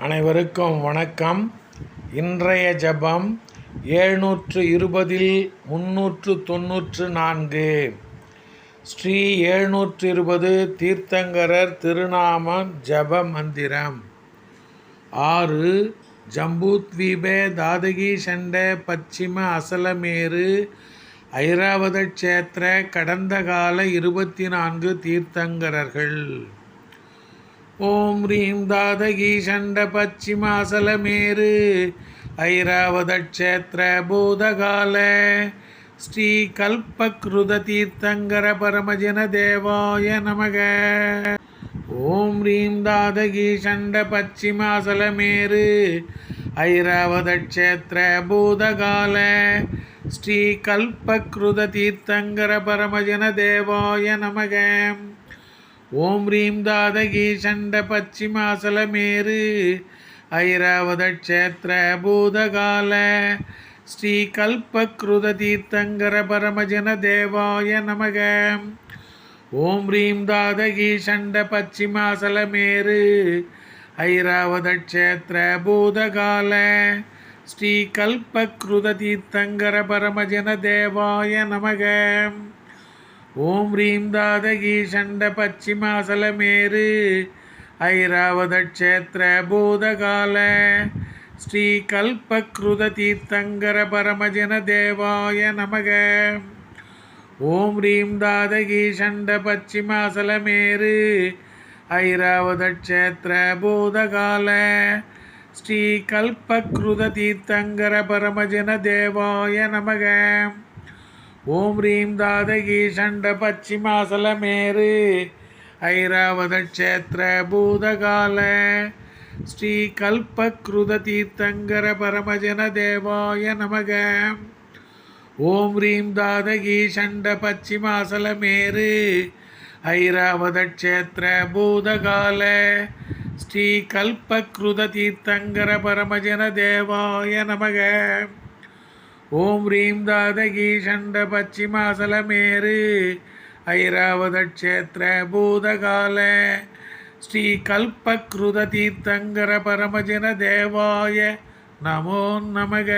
அனைவருக்கும் வணக்கம். இன்றைய ஜெபம் ஏழ்நூற்று இருபதில் முன்னூற்று தொன்னூற்று நான்கு. ஸ்ரீ ஏழ்நூற்று இருபது தீர்த்தங்கரர் திருநாமம் ஜெப மந்திரம். ஆறு ஜம்பூத்வீபே தாதகி சண்ட பச்சிம அசலமேரு ஐராவத க்ஷேத்திர கடந்த கால இருபத்தி நான்கு தீர்த்தங்கரர்கள். ஓம் ரீம் தாதகி சண்ட பச்சிமாசலமேரு ஐராவதக்ஷேத்திர பூதகால. ஸ்ரீ கல்பக்ருத தீர்த்தங்கர பரமஜன தேவாய நமக. ஓம் ரீம் தாதகி சண்ட பச்சிமாசலமேரு ஐராவதக்ஷேத்திர பூதகால. ஸ்ரீ கல்பக்ருத தீர்த்தங்கர பரமஜன தேவாய நமகம் ஓம் ரீம் தாதகி சண்ட பச்சிமாசலமேரு ஐராவத க்ஷேத்திர பூதகால. ஸ்ரீ கல்பக்ருத தீர்த்தங்கர பரமஜன தேவாய நமக. ஓம் ரீம் தாதகி சண்ட பச்சிமாசலமேரு ஐராவத க்ஷேத்திர பூதகால. ஸ்ரீ கல்பக்ருத தீர்த்தங்கர பரமஜன தேவாய நமகம் ஓம் ரீம் தாதகி சண்ட பச்சிமாசலமேரு ஐராவத க்ஷேத்திர பூதகால. ஸ்ரீ கல்பக்ருத தீர்த்தங்கர பரமஜன தேவாய நமக. ஓம் ரீம் தாதகி சண்ட பச்சிமாசலமேரு ஐராவத க்ஷேத்திர பூதகால. ஸ்ரீ கல்பக்ருத தீர்த்தங்கர பரமஜன தேவாய நமக. ஓம் ரீம் தாதகி சண்ட பச்சிமாசலமேரு ஐராவத க்ஷேத்திர பூதகால. ஸ்ரீ கல்பக்ருத தீர்த்தங்கர பரமஜன தேவாய நமக. ஓம் ரீம் தாதகி சண்ட பச்சிமாசலமேரு ஐராவத க்ஷேத்திர பூதகால. ஸ்ரீ கல்பக்ருத தீர்த்தங்கர பரமஜன தேவாய நமக. ஓம் ரீம் தாதகி சண்ட பச்சிமாசலமேரு ஐராவத க்ஷேத்திர பூதகால. ஸ்ரீ கல்பக்ருத தீர்த்தங்கர பரமஜன தேவாய நமோ நமக.